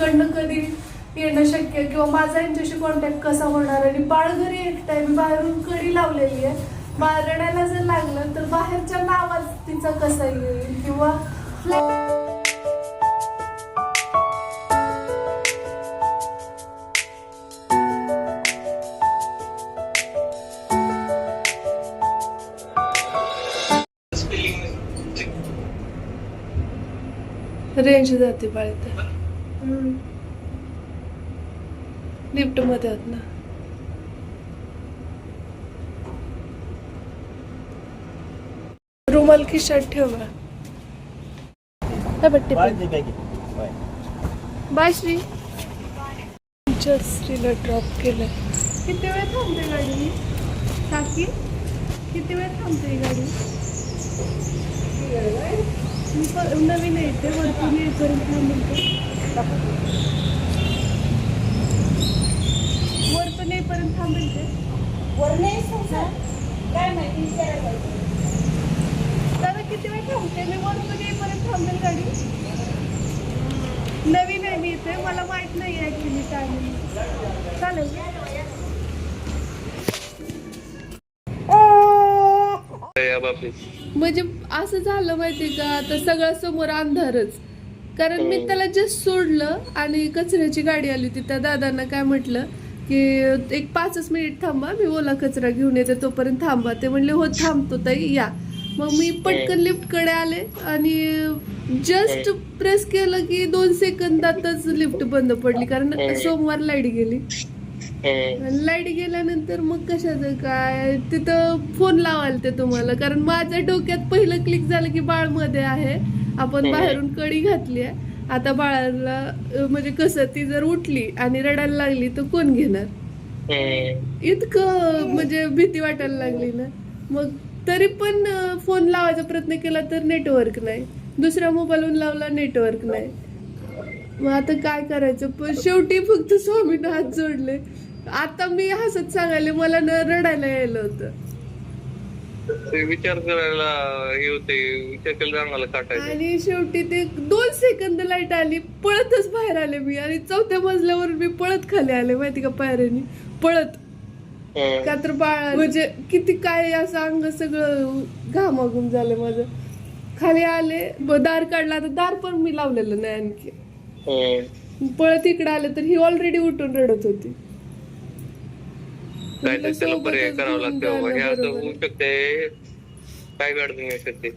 तिकडनं कधी येणं शक्य किंवा माझा यांच्याशी कॉन्टॅक्ट कसा होणार? आणि बाळ घरी एकटा आहे मी बाहेरून कडी लावलेली आहे. बाळ रडायला जर लागलं तर बाहेरच्या नावात तिचा कसा येईल? किंवा रेंज जाते बाळीत लिफ्टमध्ये आहोत ना. रुमाल खिशात ठेवा. काय बट्टी बाय. श्री जस्ट श्रीला ड्रॉप केलं किती वेळ थांबते गाडी? काकी किती वेळ थांबते गाडी? नवीन येते वरतून येईपर्यंत थांबते वरतून येईपर्यंत थांबेल ते. दादा किती वेळ थांबते मी वरतून येईपर्यंत थांबेल गाडी. नवीन आहे मी इथे. मला माहीत नाही चालेल. म्हणजे असं झालं माहिती का? आता सगळं समोर अंधारच. कारण मी त्याला जस्ट सोडलं आणि कचऱ्याची गाडी आली होती. त्या दादांना काय म्हटलं की एक पाचच मिनिट थांबा मी ओला कचरा घेऊन येते तोपर्यंत थांबा. ते म्हणले हो थांबतो ताई या. मग मी पटकन लिफ्टकडे आले आणि जस्ट प्रेस केलं की दोन सेकंदातच लिफ्ट बंद पडली कारण सोमवार लाइट गेली. लाइट गेल्यानंतर मग कशाचं काय? तिथं फोन लावाल ते तुम्हाला कारण माझ्या डोक्यात पहिलं क्लिक झालं की बाळमध्ये आहे. आपण बाहेरून कडी घातली आहे. आता बाळाला म्हणजे कसं ती जर उठली आणि रडायला लागली तर कोण घेणार. इतकं म्हणजे भीती वाटायला लागली ना. मग तरी पण फोन लावायचा प्रयत्न केला तर नेटवर्क नाही. दुसऱ्या मोबाईलवरून लावला नेटवर्क नाही. मग आता काय करायचं? पण शेवटी फक्त स्वामीनं हात जोडले. आता मी हसत सांगायले मला न रडायला यायला होतं. ते विचार करायला हे होते विचार केला अंगाला काटायचं आणि शेवटी ते दोन सेकंद लाइट आली पळतच बाहेर आले मी. आणि चौथ्या मजल्यावर मी पळत खाली आले माहिती का पायऱ्यानी? पळत. का तर बाळा म्हणजे किती काय असं अंग सगळं घामाघूम झालं माझं. खाली आले दार काढला तर दार पण मी लावलेलं नाही आणखी. पळत इकडे आले तर ही ऑलरेडी उठून रडत होती. काय त्याला पर्याय करावा लागतो. हे असं होऊ. शकते. काय अडचण येऊ शकते.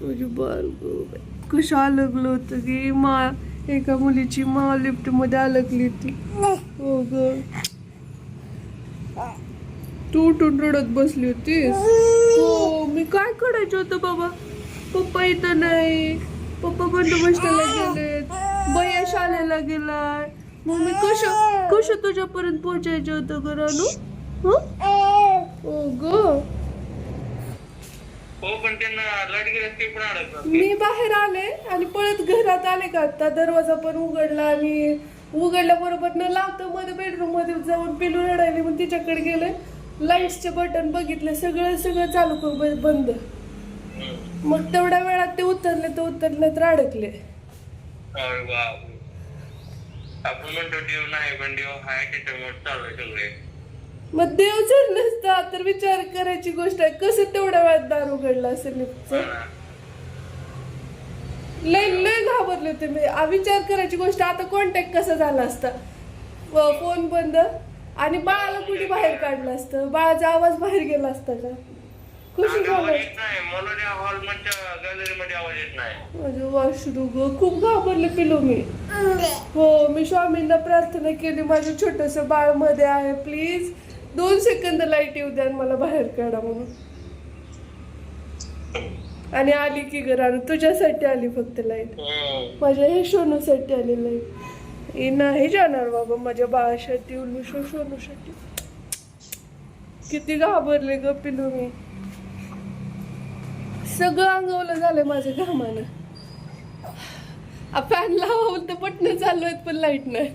बरं कशा अलगलं होतं की मा एका मुलीची मा लिफ्टमध्ये अलगली ती हो ग. तू रडत बसली होतीस? हो मी काय करायचं होतं बाबा? पप्पा इथं नाही. पप्पा बंदोबस्ताला गेलेत. बया शाळेला गेलाय. मग मी कश कश तुझ्यापर्यंत पोहोचायचं होतं ग रानू? हं? मी बाहेर आले आणि पळत घरात आले का आता दरवाजा पण उघडला आणि उघडल्याबरोबर न लावता मध्ये बेडरूममध्ये जाऊन पिलू रडायली मग तिच्याकडे गेले लाईट्सचे बटन बघितले सगळं सगळं चालू करू बंद. मग तेवढ्या वेळात ते उतरले तर उतरले तर अडकले. आपण म्हणतो देव नाही पण देव हाय त्याच्यामुळे चालू सगळे मग देव जर नसता तर विचार करायची गोष्ट आहे. कसं तेवढ्या वेळात दार उघडला असेल. लय लय घाबरले होते मी. विचार करायची गोष्ट आता कॉन्टॅक्ट कसा झाला असता? फोन बंद. आणि बाळाला कुठे बाहेर काढलं असतं? बाळाचा आवाज बाहेर गेला असता का? खुशी झालं वाशरू ग खूप घाबरले पिलो मी. हो मी स्वामींना प्रार्थना केली. माझं छोटस बाळमध्ये आहे. प्लीज दोन सेकंद लाइट येऊ द्या आणि मला बाहेर काढा म्हणून. आणि आली की घरानं तुझ्यासाठी आली फक्त लाइट. माझ्या हे सोनूसाठी आलेलं आहे हे नाही जाणार बाबा माझ्या बाळासाठी उल्लू सोनूसाठी किती घाबरले ग पिलू मी. सगळं अंगवलं झालंय माझ्या घामानं. फॅन लावून तर पटणं चालू आहेत पण लाइट नाही.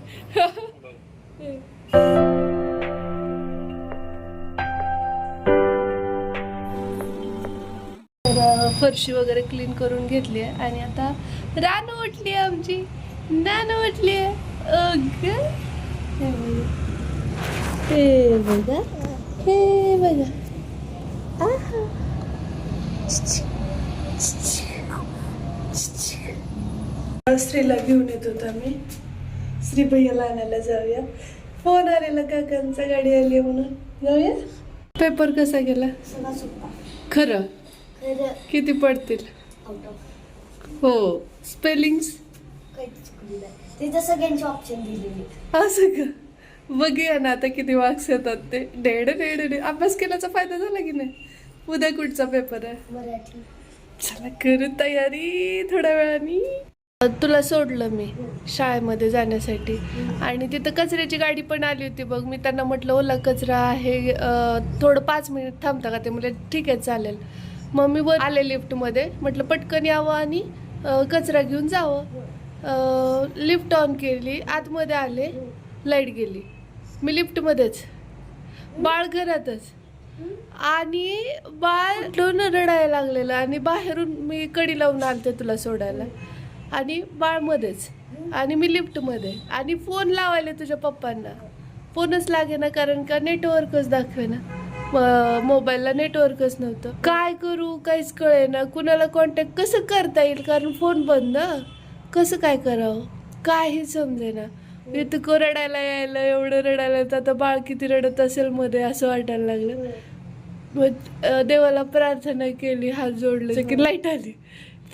फरशी वगैरे क्लीन करून घेतली आहे. आणि आता रान उठली आमची. नाना म्हटली अग हे बघा. हे बघा. आहा. श्रीला घेऊन येत होता मी श्री भैयाला आणायला जाऊया. फोन आलेला काकांचा गाडी आली म्हणून. जाऊया? पेपर कसा गेला? खरं? किती पडतील? हो. स्पेलिंग्स काहीच चुकलेलं आहे तिथं सगळ्यांचे ऑप्शन दिलेले. असं का? बघूया ना आता किती मार्क्स येतात ते. Dead dead dead. अभ्यास केल्याचा फायदा झाला की नाही? उद्या कुठचा पेपर आहे? मराठी. चला करू तयारी थोड्या वेळाने. तुला सोडलं मी शाळेमध्ये जाण्यासाठी. आणि तिथं कचऱ्याची गाडी पण आली होती बघ. मी त्यांना म्हटलं ओला कचरा आहे. थोडं पाच मिनिट थांबता का? ते म्हणजे ठीक आहे चालेल. मग मी वर आले लिफ्टमध्ये. म्हटलं पटकन यावं आणि कचरा घेऊन जावं. लिफ्ट ऑन केली आतमध्ये आले लाइट गेली. मी लिफ्टमध्येच बाळ घरातच. आणि बाळ दोन रडायला लागलेलं आणि बाहेरून मी कडी लावून आलते तुला सोडायला. आणि बाळमध्येच. आणि मी लिफ्टमध्ये. आणि फोन लावायला तुझ्या पप्पांना. फोनच लागे ना कारण का नेटवर्कच दाखवे ना मोबाईलला नेटवर्कच नव्हतं. काय करू? काहीच कळे ना कुणाला कॉन्टॅक्ट कसं करता येईल? कारण फोन बंद. ना कसं काय करावं? काही समजे ना इतकं रडायला यायला एवढं रडायला येतं आता बाळ किती रडत असेल मध्ये असं वाटायला लागलं. मग देवाला प्रार्थना केली हात जोडले. की लाइट आली.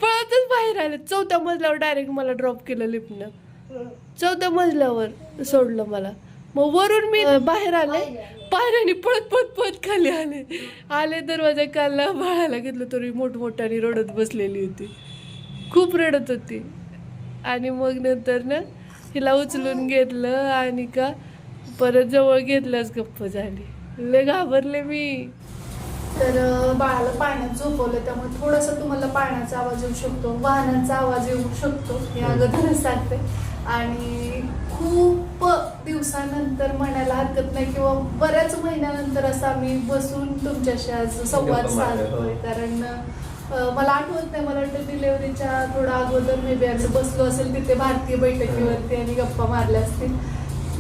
पळतच बाहेर आले. चौथ्या मजल्यावर डायरेक्ट मला ड्रॉप केलं लिफ्टनं. चौथ्या मजल्यावर सोडलं मला. मग वरून मी बाहेर आले. पायऱ्याने पळत पळत पळत खाली आले. आले दरवाजा काढला बाळाला घेतलं तरी मोठमोठ्याने रडत बसलेली होती. खूप रडत होती. आणि मग नंतर ना हिला उचलून घेतलं आणि का परत जवळ घेतलंच गप्प झाली. लय घाबरले मी. तर बाळाला पाण्यात झोपवलं. त्यामुळे थोडासा तुम्हाला पाण्याचा आवाज येऊ शकतो वाहनांचा आवाज येऊ शकतो. हे अगोदरच सांगते. आणि खूप दिवसानंतर म्हणायला हरकत नाही किंवा बऱ्याच महिन्यानंतर असं आम्ही बसून तुमच्याशी आज संवाद साधतोय. हो. कारण मला आठवत नाही मला वाटतं डिलेवरीच्या थोडा अगोदर मे बी आम्ही बसलो असेल तिथे भारतीय बैठकीवरती आणि गप्पा मारल्या असतील.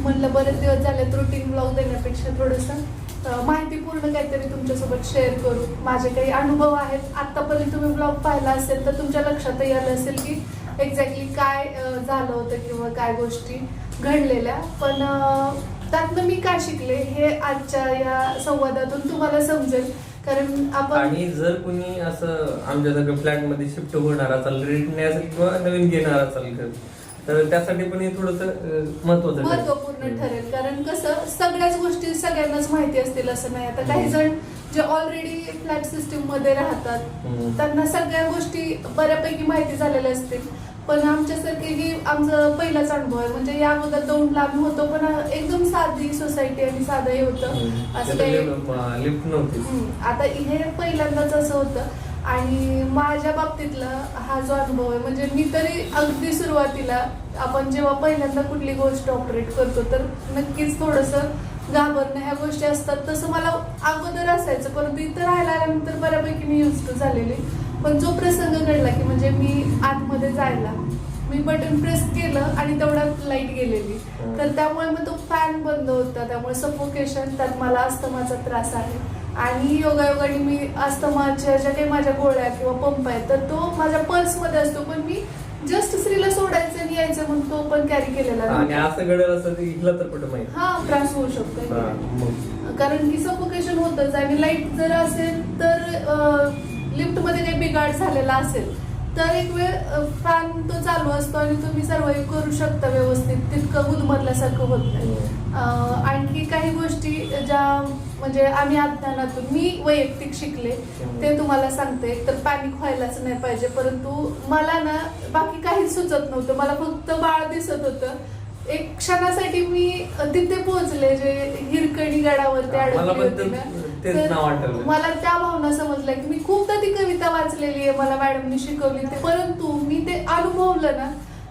म्हणलं बरेच दिवस झाले रुटीन ब्लॉग देण्यापेक्षा थोडंसं माहितीपूर्ण काहीतरी तुमच्यासोबत शेअर करू. माझे काही अनुभव आहेत. आतापर्यंत तुम्ही ब्लॉग पाहिला असेल तर तुमच्या लक्षातही आलं असेल की एक्झॅक्टली काय झालं होतं किंवा काय गोष्टी घडलेल्या. पण त्यातनं मी काय शिकले हे आजच्या या संवादातून तुम्हाला समजेल. कारण आपण आणि जर कुणी असं आमच्यासारखं फ्लॅटमध्ये शिफ्ट होणार असेल रेंट नाही असेल किंवा नवीन घेणार असेल तर त्यासाठी पण हे थोडस महत्वाचं. महत्त्वपूर्ण ठरेल. कारण कसं सगळ्याच गोष्टी सगळ्यांनाच माहिती असतील असं नाही. आता काही जण जे ऑलरेडी फ्लॅट सिस्टीममध्ये राहतात. त्यांना सगळ्या गोष्टी बऱ्यापैकी माहिती झालेल्या असतील. पण आमच्यासारखे ही आमचं पहिलाच अनुभव आहे. म्हणजे या अगोदर दोन लांब होतो पण एकदम साधी सोसायटी आणि साधं हे होतं. असं काही. आता हे पहिल्यांदाच असं होतं. आणि माझ्या बाबतीतला हा जो अनुभव आहे म्हणजे मी तरी अगदी सुरुवातीला आपण जेव्हा पहिल्यांदा कुठली गोष्ट ऑपरेट करतो तर नक्कीच थोडंसं घाबरणं ह्या गोष्टी असतात. तसं मला अगोदर असायचं परंतु इथं राहायला आल्यानंतर बऱ्यापैकी मी युज झालेली. पण जो प्रसंग घडला की म्हणजे मी आतमध्ये जायला मी बटन प्रेस केलं आणि तेवढ्यात लाइट गेलेली. तर त्यामुळे मग तो फॅन बंद होता त्यामुळे सफोकेशन त्यात मला अस्थमाचा त्रास आहे. आणि योगायोगाने मी अस्थमाच्या ज्या काही माझ्या गोळ्या किंवा पंप आहेत तर तो माझ्या पर्समध्ये असतो. पण मी जस्ट स्त्रीला सोडायचं आणि यायचं म्हणून तो पण कॅरी केलेला आणि नव्हता. असं घडेल असं ते इथलं तर कुठं माहिती. हा त्रास होऊ शकतो. कारण की सफोकेशन होतच आणि लाइट जर असेल तर लिफ्टमध्ये काही बिघाड झालेला असेल तर एक वेळ फॅन तो चालू असतो आणि तुम्ही सर्वाईव्ह करू शकता व्यवस्थित. तितकं गुदमरल्यासारखं होत नाही. आणखी काही गोष्टी ज्या म्हणजे आम्ही अज्ञानातून मी वैयक्तिक शिकले ते तुम्हाला सांगते. तर पॅनिक व्हायलाच नाही पाहिजे परंतु मला ना बाकी काहीच सुचत नव्हतं. मला फक्त बाळ दिसत होतं. एक क्षणासाठी मी तिथे पोहोचले जे हिरकणी गडावरती अडकली होती ना. तेच तर नाव आठवलं. मला त्या भावना समजल्या की मी खूपदा ती कविता वाचलेली आहे मला मॅडमनी शिकवली ते परंतु मी ते अनुभवलं ना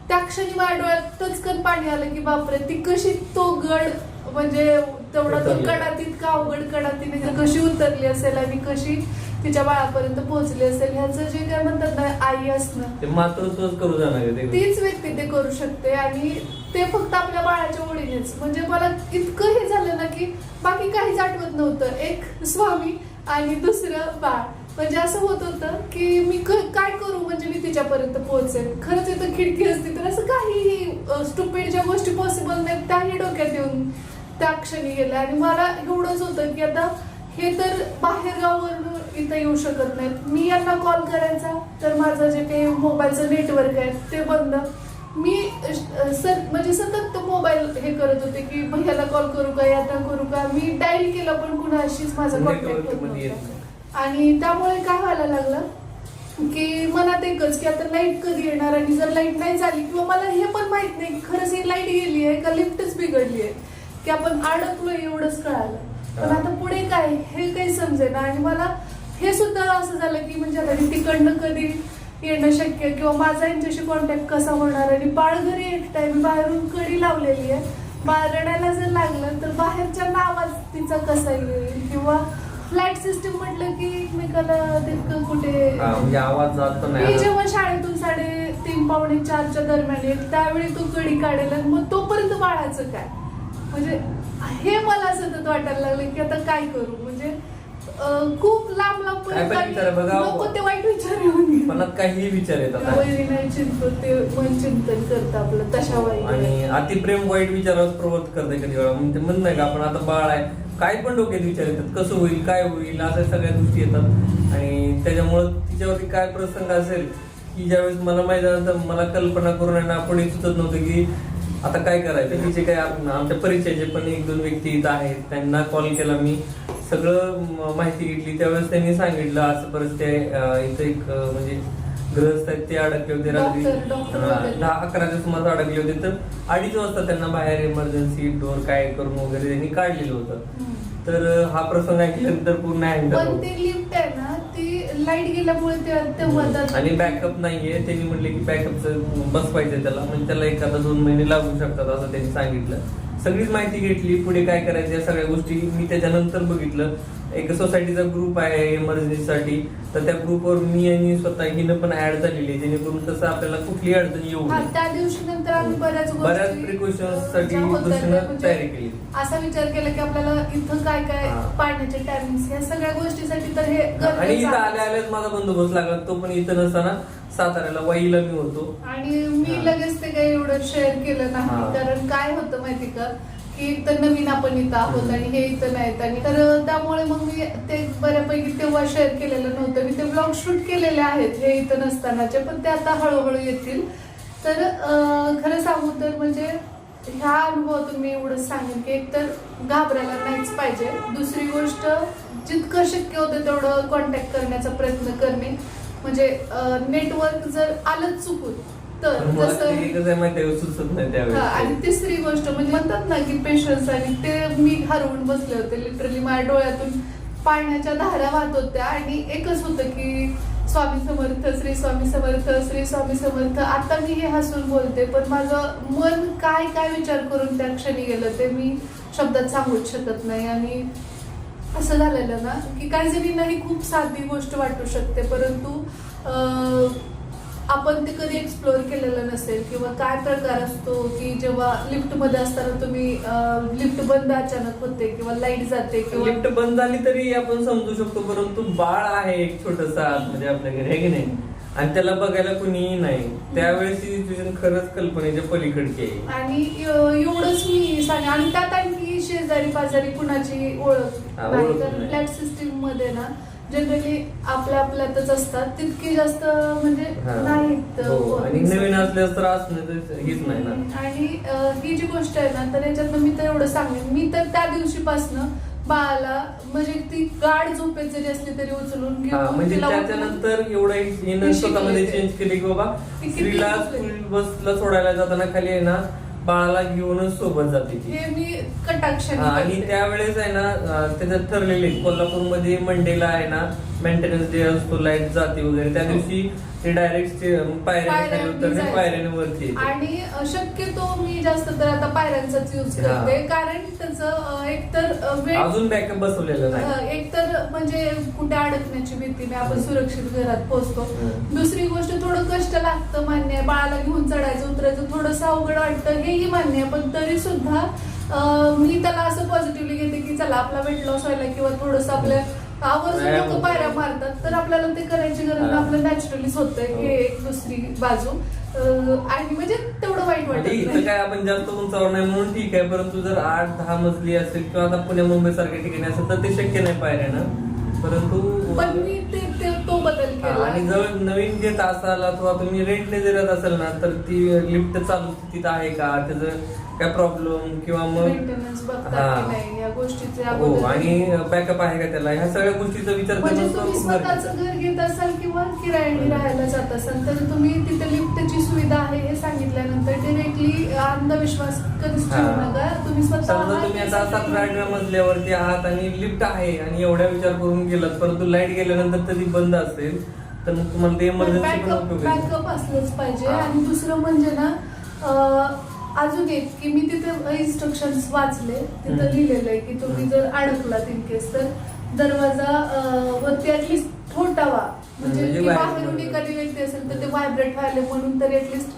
त्या क्षणी माझ्या डोळ्यात टचकन पाणी आलं की बापरे ती कशी तो गड म्हणजे तेवढा तो उतरली. कडा तितका अवघड कडा तिने कशी उतरली असेल आणि कशी तिच्या बाळापर्यंत पोहोचली असेल ह्याचं जे काय म्हणतात ना आई असणं ते मातृत्वच करू जाणार आहे ते. तीच व्यक्ती ते करू शकते आणि ते फक्त आपल्या बाळाच्या ओळीनेच म्हणजे मला इतकं हे झालं ना की बाकी काहीच आठवत नव्हतं. एक स्वामी आणि दुसरं बाळ. म्हणजे असं होत होतं की मी काय करू म्हणजे मी तिच्यापर्यंत पोहोचेल खरंच इथं खिडकी असती तर असं काही स्टुपिड ज्या गोष्टी पॉसिबल नाहीत त्याही डोक्यात येऊन त्या क्षणी गेल्या. आणि मला एवढंच होतं की आता हे तर बाहेर गावावरून इथं येऊ शकत नाहीत. मी यांना कॉल करायचा तर माझं जे काही मोबाईलचं नेटवर्क आहे ते बंद. मी सर म्हणजे सतत मोबाईल हे करत होते की भैयाला कॉल करू का यांना करू का? मी डायल केलं पण कुणाशीच माझा कॉन्टॅक्ट होत नव्हता. आणि त्यामुळे काय व्हायला लागलं की मनात एकच की आता लाइट कधी येणार? आणि जर लाइट नाही झाली किंवा मला हे पण माहीत नाही की खरंच ही लाइट गेली आहे का लिफ्टच बिघडली आहे की आपण अडकलोय एवढंच कळालं. पण आता पुढे काय? हे काही समजेना. आणि मला हे सुद्धा असं झालं की म्हणजे आता मी तिकडनं कधी येणं शक्य किंवा माझा यांच्याशी कॉन्टॅक्ट कसा होणार? आणि बाळ घरी एकटा आहे. बाहेरून कडी लावलेली आहे. बाळ रडायला जर लागलं तर बाहेरच्या आवाज तिचा कसा येईल? किंवा फ्लॅट सिस्टीम म्हटलं की एकमेकाला तितकं कुठे? म्हणजे आवाज जात पण मी जेव्हा शाळेतून साडे तीन पावणे चारच्या दरम्यान येईल त्यावेळी तो कडी काढेल मग तोपर्यंत बाळाचं काय? म्हणजे हे मला सतत वाटायला लागलं की आता काय करू? म्हणजे खूप लांब लांब काय पण पर्यंत विचार बघा. नको ते वाईट विचार येऊन गेले. मनात काहीही विचार येतात. वैरी नाही चिंततो ते मन चिंतन करतं आपलं तशा वाईट आणि अतिप्रेम वाईट विचारावर प्रवृत्त करते कधी वेळा. म्हणजे म्हणत नाही का आपण आता बाळ आहे. काय पण डोक्यात विचार येतात. कसं होईल काय होईल अशा सगळ्या गोष्टी येतात. आणि त्याच्यामुळं तिच्यावरती काय प्रसंग असेल की ज्यावेळेस मला माहिती झालं तर मला कल्पना करून ना पुढे सुचत नव्हतं की आता काय करायचं? तिचे काय आप- आमच्या परिचयाचे पण एक दोन व्यक्ती इथं आहेत त्यांना कॉल केला मी. सगळं म- माहिती घेतली. त्यावेळेस त्यांनी सांगितलं असं परत ते इथं एक म्हणजे ग्रहस्थ आहेत ते अडकले होते रात्री. दहा अकराच्या सुमारास अडकले होते. तर अडीच वाजता त्यांना बाहेर इमर्जन्सी डोर काय करून वगैरे त्यांनी काढलेलं होतं. तर हा प्रसंग ऐकल्यानंतर पूर्ण हँडल लाइट गेल्यामुळे ते आणि बॅकअप नाहीये. त्यांनी म्हटले की बॅकअपचं पाहिजे त्याला. म्हणजे त्याला एखादा दोन महिने लागू शकतात असं त्यांनी सांगितलं. सगळीच माहिती घेतली. पुढे काय करायचं या सगळ्या गोष्टी मी त्याच्यानंतर बघितलं. एक सोसायटीचा ग्रुप आहे इमर्जन्सीसाठी तर त्या ग्रुपवर मी आणि स्वतः हिनं पण ऍड झालेली आहे जेणेकरून कसं आपल्याला कुठली अडचण येऊ हा नये त्या दिवशी नंतर आम्ही बऱ्याच बऱ्याच गोष्टी, precautions साठी ज्या होत्या त्या दुसरीनं म्हणजे तयारी केली. असा विचार केला की आपल्याला इथं काय काय हा. पाण्याचे टायमिंग या सगळ्या गोष्टीसाठी तर हे आणि गरजेचं इथं आहे. आल्या आल्याच माझा बंदोबस्त लागला तो पण इथं नसताना साताऱ्याला वाईला मी होतो आणि मी हा. लगेच ते काही एवढं शेअर केलं नाही हा. कारण काय होतं माहिती का की तर नवीन आपण इथं आहोत. आणि हे इथं नाहीत. आणि तर त्यामुळे मग मी ते बऱ्यापैकी तेव्हा शेअर केलेलं नव्हतं. मी ते ब्लॉग शूट केलेले आहेत हे इथं नसतानाचे पण ते आता हळूहळू येतील. तर खरं सांगू तर म्हणजे ह्या अनुभवातून मी एवढंच सांगेन की एक तर घाबरायला नाहीच पाहिजे. दुसरी गोष्ट जितकं शक्य होतं तेवढं कॉन्टॅक्ट करण्याचा प्रयत्न करणे. म्हणजे नेटवर्क जर आलंच चुकून तर जसं नाही हा, आणि तिसरी गोष्ट म्हणजे म्हणतात ना की पेशन्स आणि ते मी हरवून बसले होते लिटरली माझ्या डोळ्यातून पाण्याच्या धारा वाहत होत्या. आणि एकच होतं की स्वामी समर्थ श्री स्वामी समर्थ श्री स्वामी समर्थ आता मी हे हसून बोलते पण माझं मन काय काय विचार करून त्या क्षणी गेलं ते मी शब्दात सांगूच शकत नाही. आणि असं झालेलं ना की काही जणींना ही खूप साधी गोष्ट वाटू शकते परंतु अं, आपण ते कधी एक्सप्लोअर केलेलं नसेल किंवा काय प्रकार असतो की जेव्हा लिफ्टमध्ये असताना तुम्ही लिफ्ट बंद अचानक होते किंवा लाइट जाते किंवा लिफ्ट बंद झाली तरी आपण समजू शकतो परंतु बाळ आहे एक छोटस म्हणजे आपल्या घरी आहे की नाही? आणि त्याला बघायला कुणीही नाही. त्यावेळेस ही सिच्युएशन खरंच कल्पनेच्या पलीकडची आहे. आणि एवढंच मी सांग आणि त्यात आणखी शेजारी पाजारी कुणाची ओळख नाही. कारण. फ्लॅट सिस्टीममध्ये ना जनरली आपल्या आपल्यातच असतात तितकी जास्त म्हणजे हा. नाहीत हो, आणि अं, नवीन असल्यास तर असणं तर हीच नाही ना आणि अं, ही जी गोष्ट आहे ना तर याच्यात मी तर एवढं सांगेन मी तर त्या दिवशीपासनं बाळाला म्हणजे ती गाढ झोपेत जरी असली तरी उचलून हा घेऊन म्हणजे तिला उठवून- त्याच्यानंतर एवढं मी स्वतःमध्ये. चेंज केले की बाबा ती किती स्त्रीला. स्कूल बसला सोडायला जाताना खाली आहे ना बाळाला घेऊनच सोबत जाते ती हे मी कटाक्षाने आणि करते. त्यावेळेस आहे ना अं, त्याच्यात ठरलेले कोल्हापूरमध्ये मंडेला आहे ना मेंटेनन्स डे असतो लाइट जाते वगैरे. त्या दिवशी ते डायरेक्ट जायचं. पायऱ्याने वरती. आणि शक्यतो मी जास्त तर आता पायऱ्यांचाच यूज हा. करते. कारण त्याचं एकतर अजून बॅकअप बसवलेलं नाही. एकतर म्हणजे कुठे अडकण्याची भीती नाही. आपण सुरक्षित घरात पोहोचतो. दुसरी गोष्ट थोडं कष्ट लागतं मान्य. आहे बाळाला घेऊन चढायचं उतरायचं थोडंसं अवघड वाटतं. हेही मान्य आहे. पण तरी सुद्धा मी त्याला असं पॉझिटिव्हली घेते की चला आपला वेट लॉस व्हायला किंवा थोडंसं आपल्या आवर्जून लोक. पायऱ्या मारतात तर आपल्याला ते करायची गरज. आपलं नॅचरलीच होतंय हो. एक दुसरी बाजू आणि म्हणजे तेवढं वाईट वाटत इथं काय आपण जास्त उंचावर नाही म्हणून ठीक आहे परंतु जर आठ दहा मजली असेल किंवा आता पुणे मुंबई सारख्या ठिकाणी असेल तर ते शक्य नाही पायऱ्यानं परंतु पण मी ते ते- तो बदल केला आणि जवळ नवीन जे तास आला अथवा तुम्ही रेंटने जर असेल ना तर ती लिफ्ट चालू स्थितीत आहे का त्याचं काय प्रॉब्लेम किंवा मग मेंटेनन्स बघतात. की नाही या गोष्टीचे हो अगोदर आणि बॅकअप आहे का त्याला ह्या सगळ्या गोष्टीचा विचार म्हणजे तुम्ही. स्वतःचं घर घेत असाल किंवा किरायाने राहायला जात असाल तर तुम्ही तिथे लिफ्टची सुविधा आहे हे सांगितल्यानंतर डिरेक्टली अंधविश्वास कधीच ठेवू हा. नका तुम्ही समजा तुम्ही आता आठव्या मजल्यावरती आहात आणि लिफ्ट आहे आणि एवढ्या विचार करून गेलात परंतु लाइट गेल्यानंतर तरी बंद असेल तर मग तुम्हाला ते इमर्जन्सी पण बॅकअप उपयोग आहे. बॅकअप असलंच पाहिजे हा. आणि दुसरं म्हणजे ना अं, अजून एक की मी तिथे इन्स्ट्रक्शन वाचले तिथं. लिहिलेलं आहे की तुम्ही जर अडकलात इन केस तर दरवाजा वरती ऍटलिस्ट ठोठावा म्हणजे म्हणजे बाहेरून. एखादी व्यक्ती असेल तर ते व्हायब्रेट व्हायला म्हणून तर ऍटलिस्ट.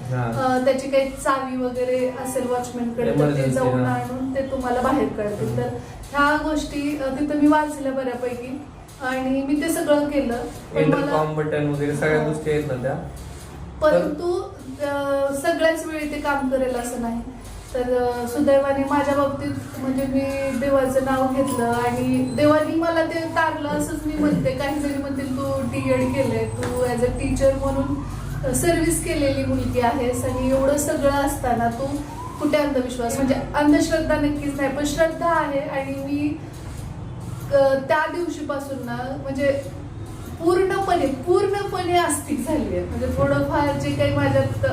त्याची काही चावी वगैरे असेल वॉचमॅनकडे तर ते जाऊन. आणून ते तुम्हाला बाहेर कळतील. तर ह्या गोष्टी तिथं मी वाचल्या बऱ्यापैकी आणि मी ते सगळं केलं बटन वगैरे सगळ्या. गोष्टी आहेत ना त्या परंतु सगळ्याच वेळी ते काम करेल असं नाही. तर सुदैवाने माझ्या बाबतीत म्हणजे मी देवाचं नाव घेतलं आणि देवानी मला ते तारलं असंच मी म्हणते. काही जरी म्हणतील तू डी एड केलंय. तू ॲज अ टीचर म्हणून सर्व्हिस केलेली मुलगी आहेस आणि एवढं सगळं असताना तू कुठे अंधविश्वास? म्हणजे अंधश्रद्धा नक्कीच नाही पण श्रद्धा आहे. आणि मी त्या दिवशीपासून ना म्हणजे पूर्णपणे पूर्णपणे आस्तिक झाली आहे. म्हणजे थोडंफार जे काही माझ्यात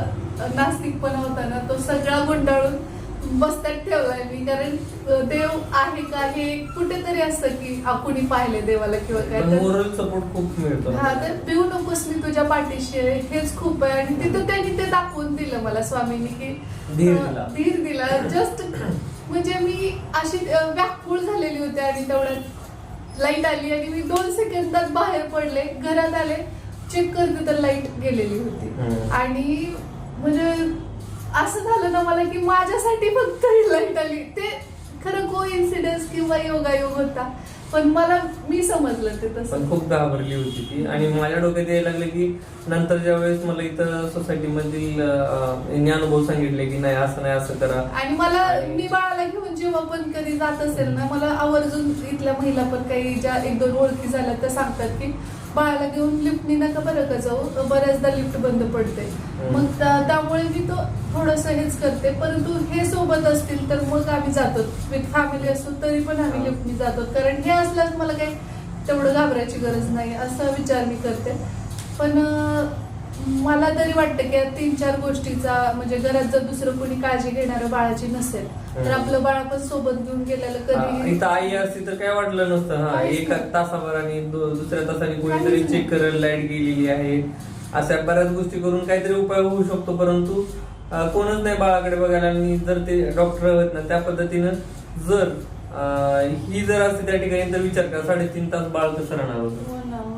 नास्तिकपणा होता ना तो सगळा गुंडाळून बसत्यात ठेवलाय मी. कारण देव आहे का हे कुठेतरी असतं की आ, कुणी पाहिले देवाला किंवा काय सपोर्ट खूप मिळतो. हा तर भिवू नकोस मी तुझ्या पाठीशी आहे. हेच खूप आहे. आणि तिथं त्यांनी ते दाखवून दिलं मला स्वामींनी की धीर दिला. जस्ट म्हणजे मी अशी व्याकुळ झालेली होते आणि तेवढ्यात लाइट आली आणि मी दोन सेकंदात बाहेर पडले घरात आले चेक करते तर लाइट गेलेली होती. आणि म्हणजे असं झालं ना मला की माझ्यासाठी फक्त ही लाइट आली. ते खरं को इन्सिडन्स किंवा योगायोग होता. पण मला मी समजलं ते तसं. पण खूप घाबरली होती ती. आणि माझ्या डोक्यात यायला लागले की नंतर ज्या वेळेस मला इथं सोसायटी मधील अं, अनुभव सांगितले की नाही असं नाही असं करा. आणि मला मी बाळाला घेऊन जेव्हा पण कधी जात असेल ना मला आवर्जून इथल्या महिला पण काही ज्या एक दोन ओळखी झाल्या त्या सांगतात की बाळाला घेऊन लिफ्टनी नका बरं का जाऊ? बऱ्याचदा लिफ्ट बंद पडते. मग त्या- त्यामुळे मी तो थोडस हेच करते. परंतु हे सोबत असतील तर मग आम्ही जातो. विथ फॅमिली असतो तरी पण आम्ही. लिफ्टनी जातो. कारण हे असल्यास मला काही तेवढं घाबरायची गरज नाही असा विचार मी करते. पण मला तरी वाटतं की तीन चार गोष्टीचा म्हणजे घरात जर दुसरं कोणी काळजी घेणारं बाळाची नसेल तर. आपलं बाळ आपण सोबत घेऊन गेलेलं हा, कधी इथं आई असती तर काय वाटलं नसतं हा एका. तासाभराने दु- दुसऱ्या तासाने कोणीतरी चेक. करेल लाइट गेलेली आहे अशा बऱ्याच गोष्टी करून काहीतरी उपाय होऊ शकतो परंतु कोणच नाही बाळाकडे बघायला आणि जर ते डॉक्टर आहेत ना त्या पद्धतीनं जर ही जर असते त्या ठिकाणी तर विचार करा साडेतीन तास बाळ कसं राहणार होतं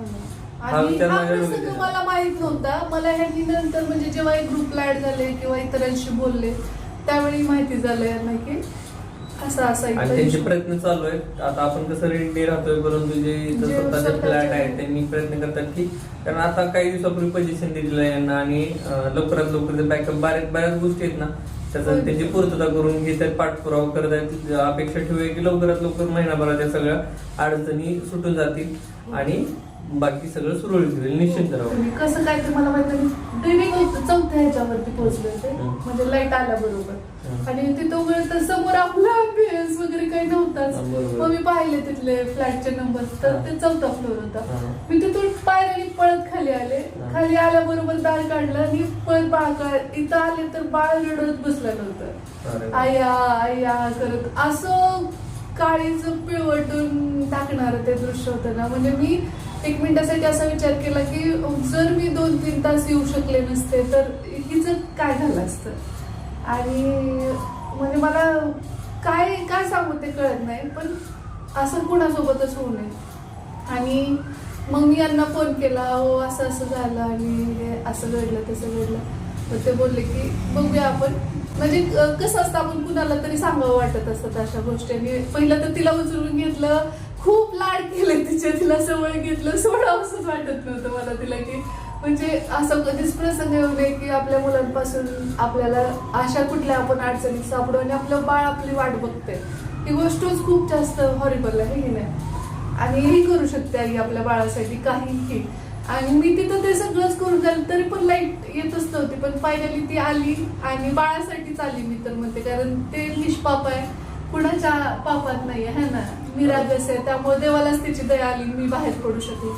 हो ना, हो ना. हा आणि विचार हा माझ्या प्रसंग डोक्यात आहे. मला माहीत नव्हता मला ह्यांनी नंतर म्हणजे जेव्हा एक ग्रुपला ऍड झाले किंवा इतरांशी बोलले त्यावेळी माहिती झालं यांना की असा असा आणि इथं त्यांचे issue. प्रयत्न चालू आहेत आता आपण कसं रेंटने राहतोय परंतु जे इथं जे स्वतःचे स्वतःचे फ्लॅट आहेत आहेत. त्यांनी प्रयत्न करतात की कारण आता काही दिवसापूर्वी पोझिशन दिलेलं आहे यांना आणि अं, लवकरात लवकर बॅकअप बऱ्याच बऱ्याच गोष्टी आहेत ना त्याचा होय. त्यांची पूर्तता करून घेत आहेत पाठपुरावा करत आहेत अपेक्षा ठेवूया की लवकरात लवकर महिनाभरात या सगळ्या अडचणी सुटून जातील आणि बाकी सगळं सुरळीत होईल निश्चिंत राहू कसं काय ते मला माहिती ट्रेनिंग चौथ्या ह्याच्यावरती पोहोचले होते हम्म. म्हणजे लाइट आल्या बरोबर हम्म. आणि तिथं उघड तर समोर आपला अभ्यास वगैरे काही नव्हताच बरोबर. मग मी पाहिले तिथले फ्लॅटचे नंबर तर. ते चौथा फ्लोर होता हा. मी तिथून पायऱ्याने पळत खाली आले हा. खाली आल्याबरोबर दार काढलं आणि पळत बाळ काढ इथं आले तर बाळ रडत बसलेलं होतं अरे वा. आया आया करत असं काळीच पिळवटून टाकणार ते दृश्य होतं ना म्हणजे मी एक मिनिटासाठी असा विचार केला की जर मी दोन तीन तास येऊ शकले नसते तर हिचं काय झालं असतं? आणि म्हणजे मला काय काय सांगू ते कळत नाही पण असं कुणासोबतच होऊ नये. आणि मग मी यांना फोन केला हो असं असं झालं आणि असं घडलं तसं घडलं. तर ते बोलले की बघूया आपण. म्हणजे कसं असतं आपण कुणाला तरी सांगावं वाटत असतात अशा गोष्टी. आणि पहिलं तर तिला उचलून घेतलं खूप लाड केले तिचे तिला सवय घेतलं. सोडावं असंच वाटत नव्हतं मला तिला की म्हणजे असं कधीच प्रसंग येऊ नये की आपल्या मुलांपासून आपल्याला अशा कुठल्या आपण अडचणीत सापडू आणि आपलं बाळ आपली वाट बघते ही गोष्टच खूप जास्त हॉरिबल आहे की नाही. आणि ही करू शकते आई आपल्या बाळासाठी काहीही. आणि मी तिथं ते सगळंच करून झालं तरी पण लाइट येतच नव्हती. पण फायनली ती आली आणि बाळासाठीच आली मी तर म्हणते कारण ते निष्पाप आहे. कुणाच्या पापात नाही आहे ना? निरागस आहे त्यामुळे देवालाच तिची दया आली मी बाहेर पडू शकले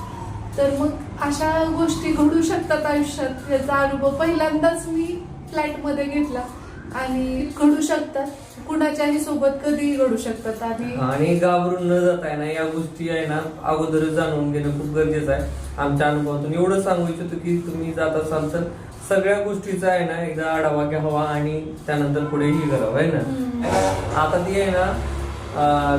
तर मग अशा गोष्टी घडू शकतात आयुष्यात. याचा अनुभव पहिल्यांदाच मी फ्लॅटमध्ये घेतला आणि घडू शकतात. कुणाच्याही सोबत कधीही घडू शकतात आणि आणि घाबरून न जाता आहे ना या गोष्टी आहे ना अगोदर जाणून घेणं खूप गरजेचं आहे. आमच्या अनुभवातून एवढं सांगू इच्छितो की तुम्ही जात असाल तर सगळ्या गोष्टीचा आहे ना एकदा आढावा घ्यावा आणि त्यानंतर पुढे ही करावं आहे ना? आता ती आहे ना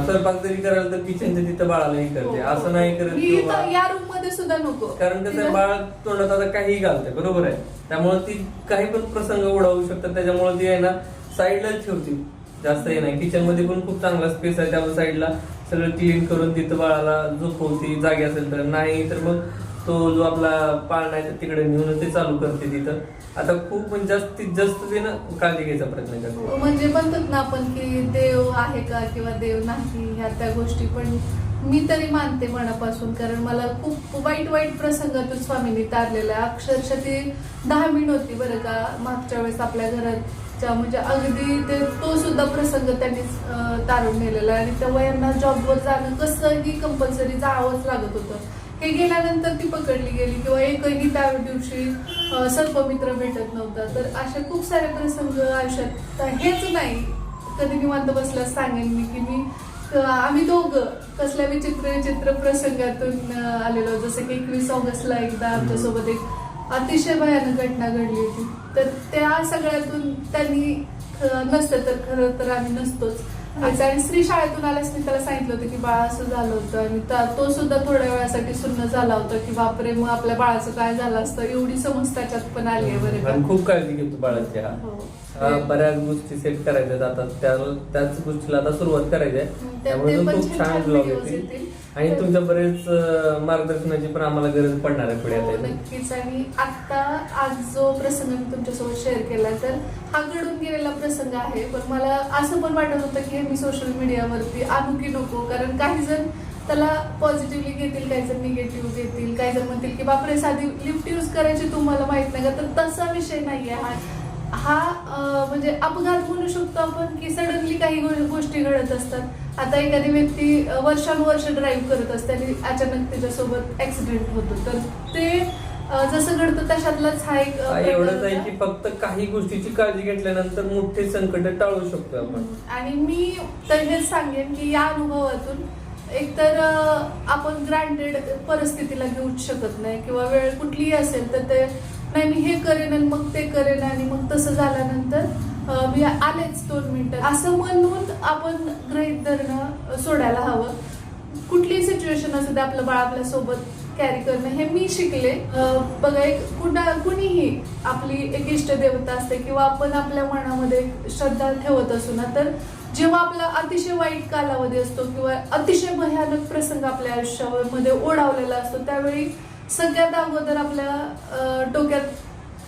स्वयंपाक जरी करायला तर किचनच्या तिथं बाळालाही करते. असं नाही करत हो, मी की इथं बाबा- या रूममध्ये सुद्धा नको. कारण कसं बाळ तोंडात आता काही घालते बरोबर आहे? त्यामुळे ती काही पण प्रसंग ओढावू शकतात. त्याच्यामुळे ती आहे ना साईडलाच ठेवते. जास्त हे नाही. किचनमध्ये पण खूप चांगला स्पेस आहे. त्यामुळे साईडला सगळं क्लीन करून तिथं बाळाला झोपवती. जागी असेल तर नाही तर मग तो जो आपला पाळणा आहे तिकडे नेऊन ते चालू करते तिथं. आता खूप म्हणजे जास्तीत जास्त ते ना काळजी घ्यायचा प्रयत्न करतो. हो, म्हणजे म्हणतात ना आपण की देव आहे का किंवा देव नाही ह्या त्या गोष्टी पण मी तरी मानते मनापासून. कारण मला खूप वाईट वाईट प्रसंगातून स्वामींनी तारलेला आहे. अक्षरशः ती दहा मिनिट होती बरं का मागच्या वेळेस आपल्या घराच्या म्हणजे अगदी ते तो सुद्धा प्रसंग त्यांनी तारून नेलेला आहे. आणि त्या वयांना जॉबवर जाणं कसंही कंपल्सरी जावंच लागत होतं. हे गेल्यानंतर ती पकडली गेली किंवा एकही त्या दिवशी सर्वमित्र सर्पमित्र भेटत नव्हता. तर असे खूप सारे प्रसंग आयुष्यात. हेच नाही. कधी निवांत बसल्यास सांगेन मी की मी आम्ही दोघं कसल्या विचित्र विचित्र प्रसंगातून आलेलो. जसं की एकवीस ऑगस्टला एकदा आमच्यासोबत एक अतिशय भयानक घटना घडली होती. तर त्या सगळ्यातून त्यांनी अं, नसतं तर खरं तर आम्ही नसतोच. आणि स्त्री शाळेतून आल्यास मी त्याला सांगितलं होतं की बाळा असं झालं होतं आणि तो सुद्धा थोड्या वेळासाठी सुन्न झाला होता की बापरे मग आपल्या बाळाचं काय झालं असतं? एवढी समज त्याच्यात पण आली आहे बरं खूप काळजी घेतो बाळाची. हा, बऱ्याच गोष्टी सेट करायच्या आता त्या त्याच गोष्टीला आता सुरुवात करायची आहे. त्यामुळे पण खूप छान ब्लॉग येतील. आणि तुमच्या बरेच मार्गदर्शनाची पण आम्हाला गरज पडणार आहे पुढे हो, आता. नक्कीच. आणि आता आज जो प्रसंग मी तुमच्यासोबत शेअर केला तर हा घडून गेलेला प्रसंग आहे. पण मला असं पण वाटत होतं की मी सोशल मीडियावरती आणू की नको. कारण काही जण त्याला पॉझिटिव्हली घेतील काही जण निगेटिव्ह घेतील काही जण म्हणतील की बापरे साधी लिफ्ट यूज करायची तुम्हाला माहीत नाही का? तर तसा विषय नाहीये हा. हा म्हणजे अपघात म्हणू शकतो आपण की सडनली काही गोष्टी घडत असतात. आता एखादी व्यक्ती वर्षानुवर्ष ड्राईव्ह करत असते आणि अचानक त्याच्यासोबत ऍक्सिडेंट होतो. तर ते जसं घडतं तशातलाच हा एक एवढंच आहे की फक्त काही गोष्टीची काळजी घेतल्यानंतर मोठे संकट टाळू शकतो आपण. आणि मी तर हेच सांगेन की या अनुभवातून एकतर आपण ग्रांटेड परिस्थितीला घेऊच शकत नाही किंवा वेळ कुठलीही असेल तर ते नाही मी हे करेन आणि मग ते करेन आणि मग तसं झाल्यानंतर मी आलेच दोन मिनिटं. असं म्हणून आपण ग्रहित धरणं सोडायला हवं. कुठलीही सिच्युएशन असू दे आपलं बाळ आपल्यासोबत कॅरी करणं हे मी शिकले. बघा एक कुणा कुणीही आपली एक इष्ट देवता असते किंवा आपण आपल्या मनामध्ये श्रद्धा ठेवत असू ना तर जेव्हा आपला अतिशय वाईट कालावधी असतो किंवा अतिशय भयानक प्रसंग आपल्या आयुष्यामध्ये ओढावलेला असतो त्यावेळी सगळ्यात अगोदर आपल्या डोक्यात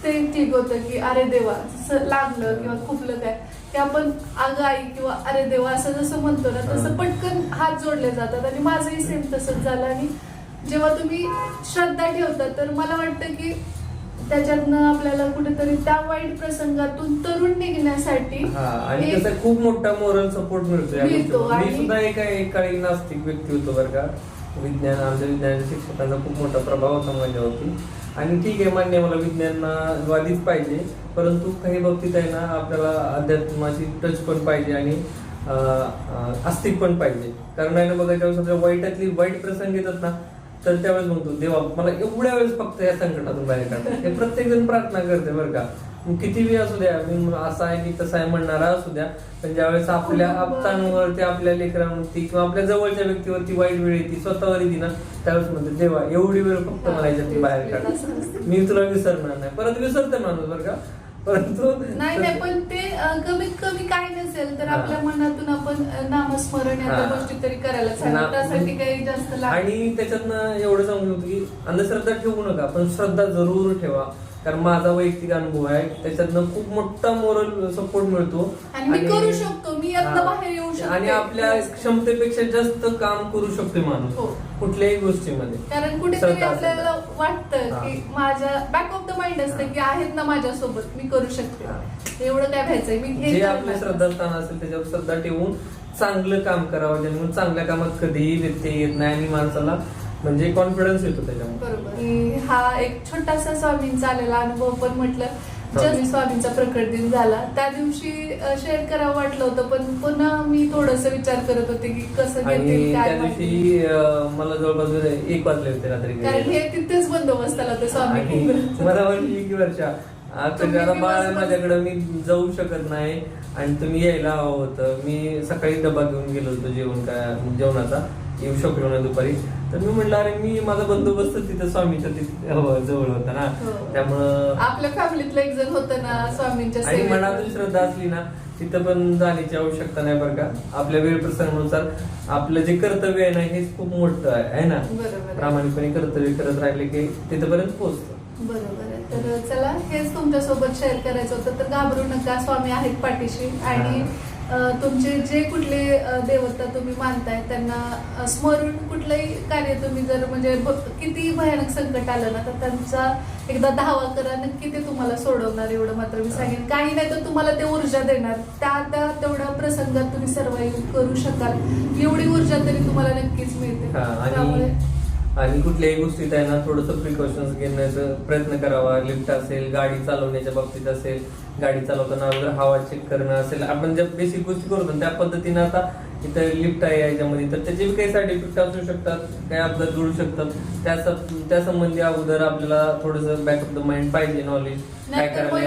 ते क्लिक होतं की अरे देवा जसं लागलं किंवा खुपलं काय. की आपण अगं आई किंवा अरे देवा असं जसं म्हणतो ना तसं पटकन हात जोडले जातात आणि माझंही सेम तसंच झालं. आणि जेव्हा तुम्ही श्रद्धा ठेवता तर मला वाटतं की त्याच्यातनं आपल्याला कुठेतरी त्या वाईट प्रसंगातून तरुण निघण्यासाठी हा आणि त्याचा खूप मोठा मोरल सपोर्ट मिळतो. मी आणि- सुद्धा एक एक काळी नास्तिक व्यक्ती होतो बरं का. विज्ञान आमच्या विज्ञानाच्या शिक्षकांचा खूप मोठा प्रभाव होता माझ्यावरती. आणि ठीक आहे मान्य मला विज्ञानवादीच पाहिजे. परंतु काही बाबतीत आहे ना आपल्याला अध्यात्माची टच पण पाहिजे आणि अस्तिक आस्तिक पण पाहिजे. कारण आहे ना बघा ज्यावेळेस आपल्या वाईटातली वाईट प्रसंग येतात ना तर त्यावेळेस म्हणतो देवा मला एवढ्या वेळेस फक्त या संकटातून बाहेर काढा. हे प्रत्येक जण प्रार्थना करते बरं का. किती वेळ असू द्या? मी असं आहे की तसं आहे म्हणणारा असू द्या. पण ज्यावेळेस आपल्या आपतांवरती आपल्या लेकरांवरती किंवा आपल्या जवळच्या व्यक्तीवरती वाईट वेळ येते स्वतःवर येते ना त्यावेळेस म्हणते देवा एवढी वेळ फक्त मला बाहेर काढ. मी तुला विसरणार नाही. परत विसरते माणूस बरं का? परंतु नाही नाही पण ते कमीत कमी काही नसेल तर हा. आपल्या मनातून आपण नामस्मरण या हा. गोष्टी तरी हव्या. त्यासाठी काही जास्त आणि त्याच्यातनं एवढं सांगू की अंधश्रद्धा ठेवू नका पण श्रद्धा जरूर ठेवा. कारण माझा वैयक्तिक अनुभव आहे त्याच्यातनं खूप मोठा मोरल सपोर्ट मिळतो आणि मी करू शकतो, मी यातनं. बाहेर येऊ शकते. आणि आपल्या क्षमतेपेक्षा जास्त काम करू शकतोय माणूस हो. कुठल्याही गोष्टीमध्ये कारण कुठेतरी असेल. आपल्याला वाटतं. की माझ्या बॅक ऑफ द माइंड असतं की आहेत ना माझ्यासोबत मी करू. शकते एवढं काय व्हायचंय मी जे करणार. आपले श्रद्धास्थान असेल त्याच्यावर श्रद्धा ठेवून चांगलं काम करावं ज्यामुळे चांगल्या कामात कधीही व्यत्यय येत नाही आणि माणसाला म्हणजे कॉन्फिडन्स येतो त्याच्यामुळे. बरोबर. हा एक छोटासा स्वामींचा आलेला अनुभव पण म्हटलं. जर स्वामींचा प्रकट दिन झाला त्या दिवशी शेअर करावं वाटलं होतं पण पुन्हा मी थोडस विचार करत होते की कसं आणि घेतील त्या काय. दिवशी अं, मला जवळपास एक वाजले होते रात्री कारण. हे तिथेच बंदोबस्ताला होतं स्वामी. आणि. मला म्हणली की वर्षा. आता तुम्ही जरा बाळ दिवसभर- माझ्याकडे मी जाऊ शकत नाही आणि तुम्ही यायला हवं होतं. मी सकाळी डबा घेऊन गेलो होतो जेवण काय जेवणाचा. येऊ शकलो नाही दुपारी. तर मी म्हटलं अरे मी माझा बंदोबस्त तिथं स्वामीच्या तिथे हवं, जवळ होता ना. हो. त्यामुळं आपल्या फॅमिलीतलं एक जण होतं ना स्वामींच्या आणि. मनातून श्रद्धा असली ना तिथं पण जाण्याची आवश्यकता नाही बरं का. आपल्या वेळ प्रसंगानुसार आपलं जे कर्तव्य आहे ना हेच खूप मोठं आहे है ना. प्रामाणिकपणे कर्तव्य करत राहिले की तिथपर्यंत पोहोचतो. बरोबर आहे. तर चला हेच तुमच्यासोबत शेअर करायचं होतं. तर घाबरू नका स्वामी आहेत पाठीशी. आणि तुमचे जे कुठले देवता तुम्ही मानताय त्यांना स्मरून कुठलंही कार्य तुम्ही जर म्हणजे किती भयानक संकट आलं ना तर त्यांचा एकदा धावा करा नक्की ते तुम्हाला सोडवणार एवढं मात्र मी सांगेन. काही नाही तर तुम्हाला ते ऊर्जा देणार. त्या त्या तेवढ्या प्रसंगात तुम्ही सर्वाईव्ह करू शकाल. एवढी ऊर्जा तरी तुम्हाला नक्कीच मिळते. त्यामुळे आणि कुठल्याही गोष्टीत आहे ना थोडंसं प्रिकॉशन्स घेण्याचा प्रयत्न करावा. लिफ्ट असेल गाडी चालवण्याच्या बाबतीत असेल गाडी चालवताना वगैरे हवा चेक करणं असेल. आपण ज्या बेसिक गोष्टी करतो त्या पद्धतीने आता इथं लिफ्ट आहे याच्यामध्ये. तर त्याचे काही साईड इफेक्ट असू शकतात काही अपघात घडू शकतात. त्या त्या संबंधी अगोदर आपल्याला थोडस बॅक ऑफ द माइंड पाहिजे नॉलेज काय करायला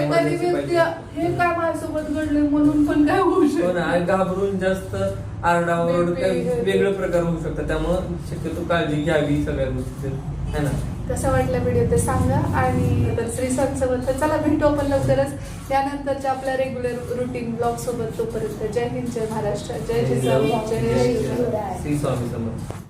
हे माझ्यासोबत म्हणून पण काय होऊ हो शकत घाबरून जास्त आरडाओरड वेगळे- वेगळे प्रकार होऊ शकतात. त्यामुळं शक्यतो काळजी घ्यावी सगळ्या गोष्टी है ना? कसा वाटला व्हिडिओ ते सांगा. आणि श्री सोबत तर चला भेटू आपण लवकरच. त्यानंतरच्या आपल्या रेग्युलर रुटीन ब्लॉग सोबत तोपर्यंत जय हिंद जय महाराष्ट्र जय जिजाऊ जय. श्री स्वामी समर्थ.